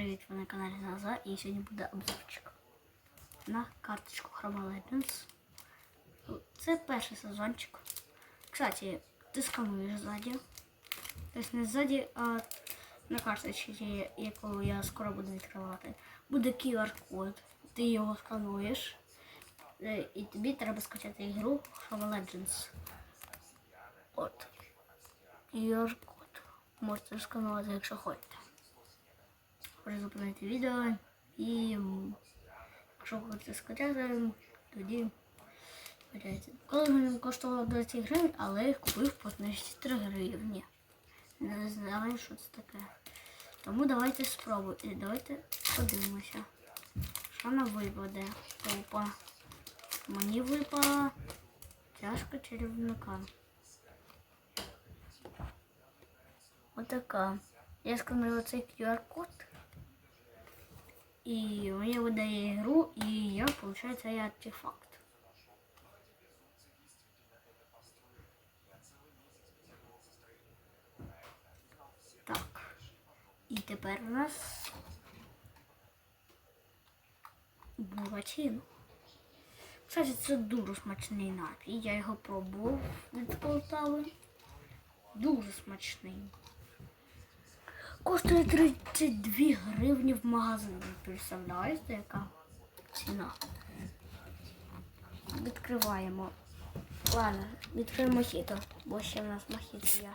привіт! Ви на каналі Наза і сьогодні буде обзорчик на карточку Chroma Legends. Це перший сезончик. Кстати, ти скануєш ззаді. Тобто не ззаді, а на карточці, яку я скоро буду відкривати. Буде QR-код. Ти його скануєш. Е, І тобі треба скачати ігру Chroma Legends. От. QR-код. Можете сканувати, якщо хочете призупинити відео і якщо хочете скачати, тоді скачайте. Коли він коштував 20 гривень, але їх купив по знижці 3 гривні. Не знаю, що це таке. Тому давайте спробуємо. І давайте подивимося. Що нам випаде? Опа. Мені випала чашка чарівника. Отака. Я сканую цей QR-код. І мені видає ігру, і я получаю цей артефакт. Так. І тепер у нас буратіно. Кстати, це дуже смачний напій. Я його пробував від Полтави. Дуже смачний. Коштує 32 гривні в магазині. Представляєте, яка ціна? Відкриваємо. Ладно, відкриємо мохіто, бо ще в нас мохіто є.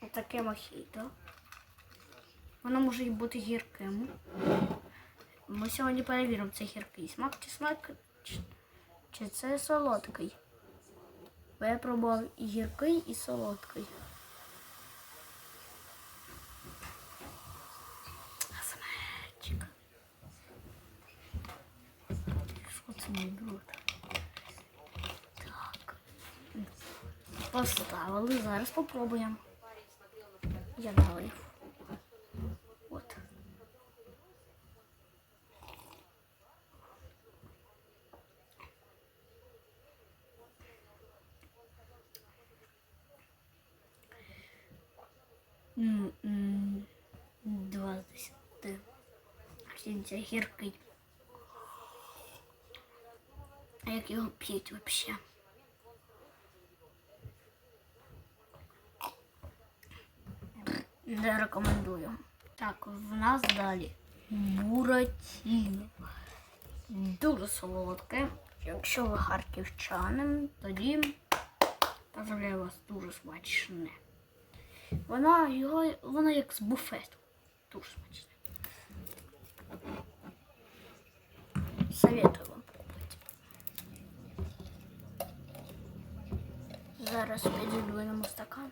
Отаке мохіто. Воно може бути гірким. Ми сьогодні перевіримо, це гіркий смак чи смак, чи, чи це солодкий. Бо я пробував і гіркий, і солодкий. Що це не буде? Так. Поставили, зараз попробуємо. Я налив. От. М, м, Два з десяти. Він це гіркий. А як його п'ють взагалі? Не рекомендую. Так, в нас далі буратіно. Дуже солодке. Якщо ви харківчанин, тоді поздравляю вас дуже смачне. Вона його, вона як з буфету. Дуже смачне. Советую Зараз підійдуємо стакан.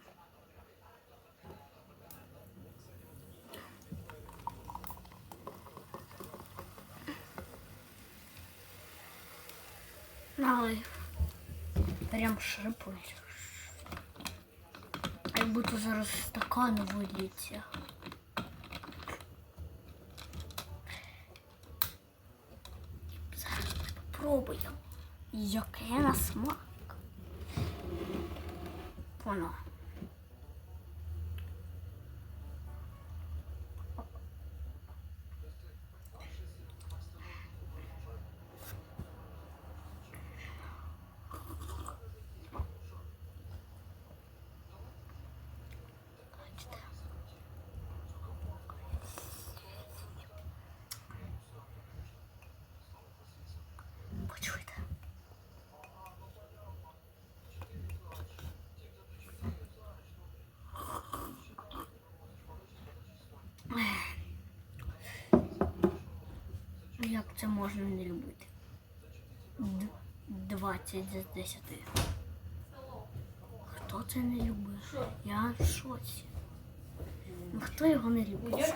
Налив. Прям шипить. Як будто зараз стакан виліться. Зараз ми попробуємо. Яке на смак. Воно. Як це можна не любити? Д- 20 з 10. Хто це не любить? Я в шоці. Ну, хто його не любить?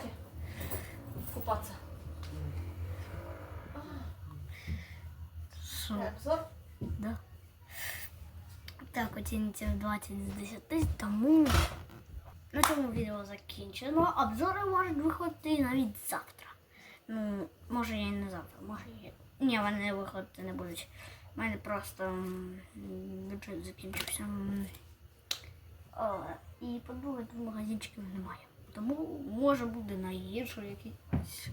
Що? Обзор? Да. Так, оціниться 20 з 10, тому на цьому відео закінчено. Обзори можуть виходити навіть завтра. Ну, може я і не завтра, може і... Ні, вони виходити не будуть. У мене просто бюджет закінчився. О, і по-друге, тут магазинчиків немає. Тому може бути найгірше якісь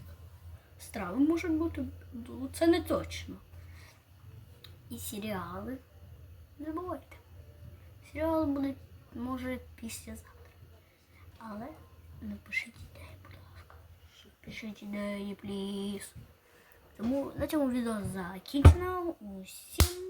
страви можуть бути. ну, Це не точно. І серіали. Не забувайте. Серіали будуть, може, післязавтра. Але напишіть. Пишіть ідеї, пліз. Тому на цьому відео закінчено. Усім.